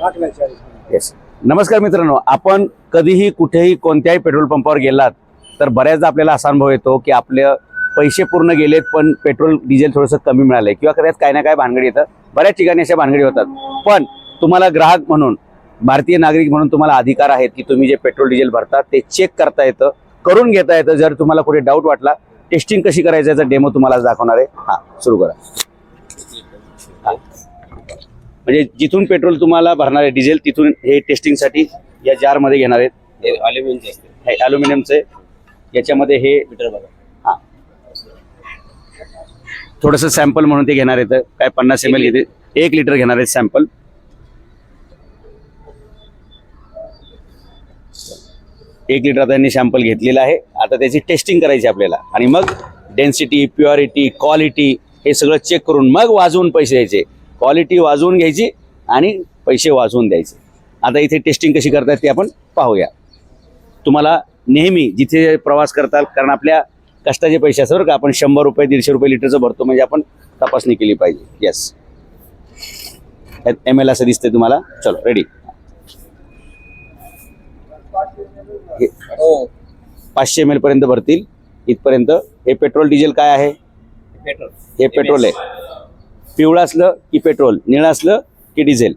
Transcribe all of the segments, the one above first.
Yes नमस्कार मित्रांनो आपण कधीही कुठेही कोणत्याही पेट्रोल पंपावर गेलात तर बऱ्याचदा आपल्याला असा अनुभव येतो की आपले पैसे पूर्ण गेलेत पण पेट्रोल डिझेल थोडंसं कमी मिळालंय किंवा कदाचित काय ना काय भानगडी येतं. बऱ्याच ठिकाणी अशा भानगडी होतात. पण तुम्हाला ग्राहक म्हणून भारतीय नागरिक म्हणून तुम्हाला अधिकार आहेत की तुम्ही जे पेट्रोल डिझेल भरता ते चेक करता येतं करून घेता येतं. जर तुम्हाला कुठे डाऊट वाटला टेस्टिंग कशी करायचं याचा डेमो तुम्हाला दाखवणार आहे. हां सुरू करा. म्हणजे जिथून पेट्रोल तुम्हाला भरणार आहे डिझेल तिथून हे टेस्टिंगसाठी या जारमध्ये घेणार आहेत. अल्युमिनियमचे हे याच्यामध्ये हे मीटर बघा. हा. थोडंसं सॅम्पल म्हणून ते घेणार आहेत. काय पन्नास एम एल घेते एक लिटर घेणार आहेत सॅम्पल एक लिटर त्यांनी सॅम्पल घेतलेला आहे. आता त्याची टेस्टिंग करायची आपल्याला. आणि मग डेन्सिटी प्युरिटी क्वालिटी हे सगळं चेक करून मग वाजवून पैसे द्यायचे. क्वालिटी वाजवून घ्यायची आणि पैसे वाजवून द्यायचे. आता इथे टेस्टिंग कशी करतात ते आपण पाहूया. तुम्हाला नेहमी जिथे प्रवास करताल कारण आपल्या कष्टाचे पैसे असतात बरं का आपण शंभर रुपये दीडशे रुपये लिटरचं भरतो म्हणजे आपण तपासणी केली पाहिजे. येस एम एल असं दिसतंय तुम्हाला. चलो रेडी हो पाचशे एम एल पर्यंत भरतील. इथपर्यंत हे पेट्रोल डिझेल काय आहे? पेट्रोल हे पेट्रोल आहे. पिवळं असलं की पेट्रोल निळं असलं की डिझेल.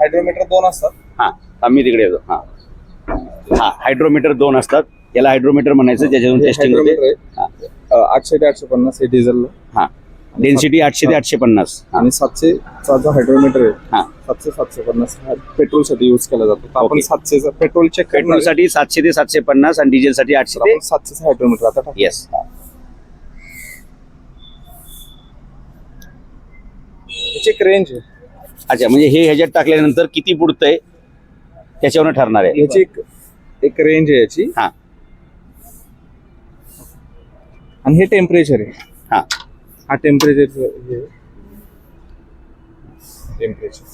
हायड्रोमीटर दोन असतात. हां आम्ही तिकडे येतो हां. हां हायड्रोमीटर दोन असतात. याला हायड्रोमीटर म्हणायचं ज्याच्यातून टेस्टिंग होते. आठशे ते आठशे पन्नास हे डिझेल हां. डेन्सिटी आठशे ते आठशे पन्नास. आणि सातशेचा जो हायड्रोमीटर आहे हां. सातशे सातशे पन्नास हा पेट्रोलसाठी यूज केला जातो. तर आपण. सातशेचा पेट्रोल चेक पेट्रोलसाठी सातशे ते सातशे पन्नास आणि डिझेलसाठी आठशे ते सातशेचा हायड्रोमीटर आता टाकू. येस याची एक रेंज आहे. अच्छा म्हणजे हे ह्याच्यात टाकल्यानंतर किती बुडतंय त्याच्यावरून ठरणार आहे. याची एक एक रेंज आहे याची. हां. आणि हे टेम्परेचर आहे. हां हा टेम्परेचर टेम्परेचर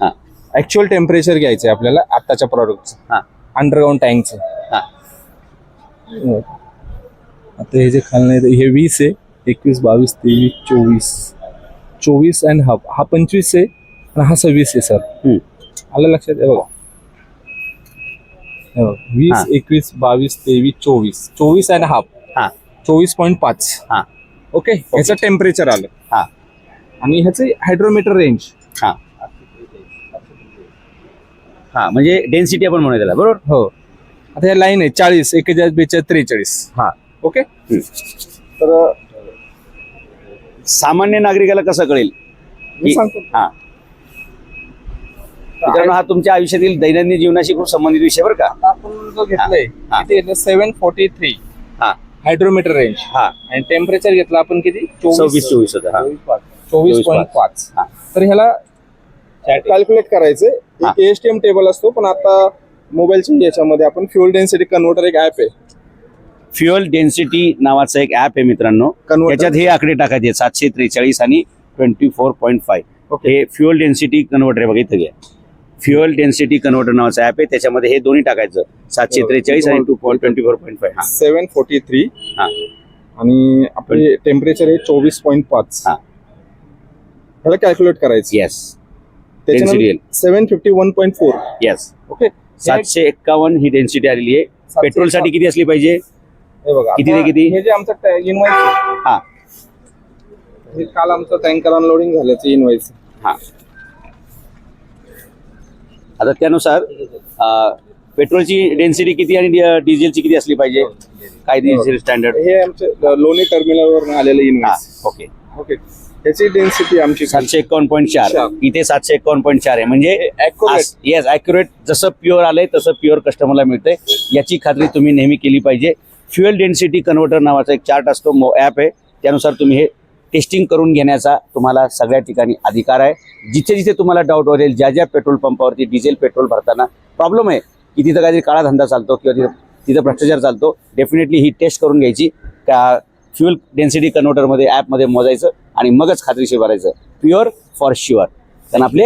हां ऍक्च्युअल टेम्परेचर घ्यायचं आहे आपल्याला आताच्या प्रॉडक्टचं हां. अंडरग्राऊंड टँकचं हां. आता हे जे खालनं हे वीस आहे. एकवीस बावीस तेवीस चोवीस. चोवीस अँड हाफ हा पंचवीस आहे आणि हा सव्वीस आहे सर. हम्म. आलं लक्षात? आहे बघा. हे बघा. हा. वीस एकवीस बावीस तेवीस चोवीस. चोवीस अँड हाफ हां. चोवीस पॉईंट पाच. हां. ओके? ह्याचं टेम्परेचर आलं. हां. आणि ह्याचे हायड्रोमीटर रेंज. हां. हां म्हणजे डेन्सिटी आपण म्हणूया त्याला बरोबर? हो. आता हे लाईन आहे चाळीस एकेचाळीस बेचाळीस त्रेचाळीस. हां. ओके. तर सामान्य नागरिकाला कसं कळेल? की- सांगतो. हां. मित्रांनो हा तुमच्या आयुष्यातील दैनंदिन जीवनाशी खूप संबंधित विषय बरं का? आपण जो घेतलाय हा. सेवन फोर्टी थ्री हां. हायड्रोमीटर रेंज हां. आणि टेम्परेचर घेतलं आपण किती? सव्वीस चोवीस होतं हां. चोवीस चोवीस पॉईंट पाच. हां. तर ह्याला कॅल्क्युलेट करायचं. हा. एक एसटीएम टेबल असतो पण आता मोबाईलच्या याच्यामध्ये आपण फ्युअल डेन्सिटी कन्व्हर्टर एक ऍप आहे. फ्युअल डेन्सिटी नावाचं एक ऍप आहे मित्रांनो. Converter. त्याच्यात हे आकडे टाकायचे सातशे त्रेचाळीस आणि ट्वेंटी फोर पॉईंट फाईव्ह. हे फ्युअल डेन्सिटी कन्व्हर्टर आहे बघा इथं घ्या. फ्युअल डेन्सिटी कन्व्हर्टर नावाचं ऍप आहे. त्याच्यामध्ये हे दोन्ही टाकायचं. सातशे. त्रेचाळीस आणि two point twenty four point five seven forty three हां. आणि आपले टेम्परेचर आहे चोवीस पॉईंट पाच. हां. ह्याला कॅल्क्युलेट करायचं. Yes Density. Seven fifty one point four yes okay सातशे एक्कावन्न ही डेन्सिटी आलेली आहे. पेट्रोलसाठी किती असली पाहिजे? हे बघा किती ते किती? हे जे आमचं इनवाईस हा. हे काल आमचं टँकर अनलोडिंग झाल्याचं इनवाईस हा. आता त्यानुसार पेट्रोलची डेन्सिटी किती आणि डिझेलची किती असली पाहिजे? काय डिझेल स्टँडर्ड हे आमचं लोणी टर्मिनलवर आलेलं इनवाईस ओके ओके त्याची डेन्सिटी आमची सातशे एकावन्न पॉईंट चार. इथे सातशे एकावन्न पॉईंट चार आहे. म्हणजे. येस अॅक्युरेट जसं प्युअर आलंय तसं प्युअर कस्टमरला मिळतंय. याची खात्री तुम्ही नेहमी केली पाहिजे. फ्युएल डेन्सिटी कन्व्हर्टर नावाचा एक चार्ट असतो ॲप आहे. त्यानुसार तुम्ही हे टेस्टिंग करून घेण्याचा तुम्हाला सगळ्या ठिकाणी अधिकार आहे. जिथे जिथे तुम्हाला डाऊट वाटेल ज्या ज्या पेट्रोल पंपावरती डिझेल पेट्रोल भरताना प्रॉब्लेम आहे की तिथं काहीतरी काळा धंदा चालतो किंवा तिथं तिथं भ्रष्टाचार चालतो डेफिनेटली ही टेस्ट करून घ्यायची. का फ्युअल डेन्सिटी कन्व्हर्टरमध्ये ॲपमध्ये मोजायचं आणि मगच खात्रीशीर भरायचं. प्युअर फॉर शुअर कारण आपले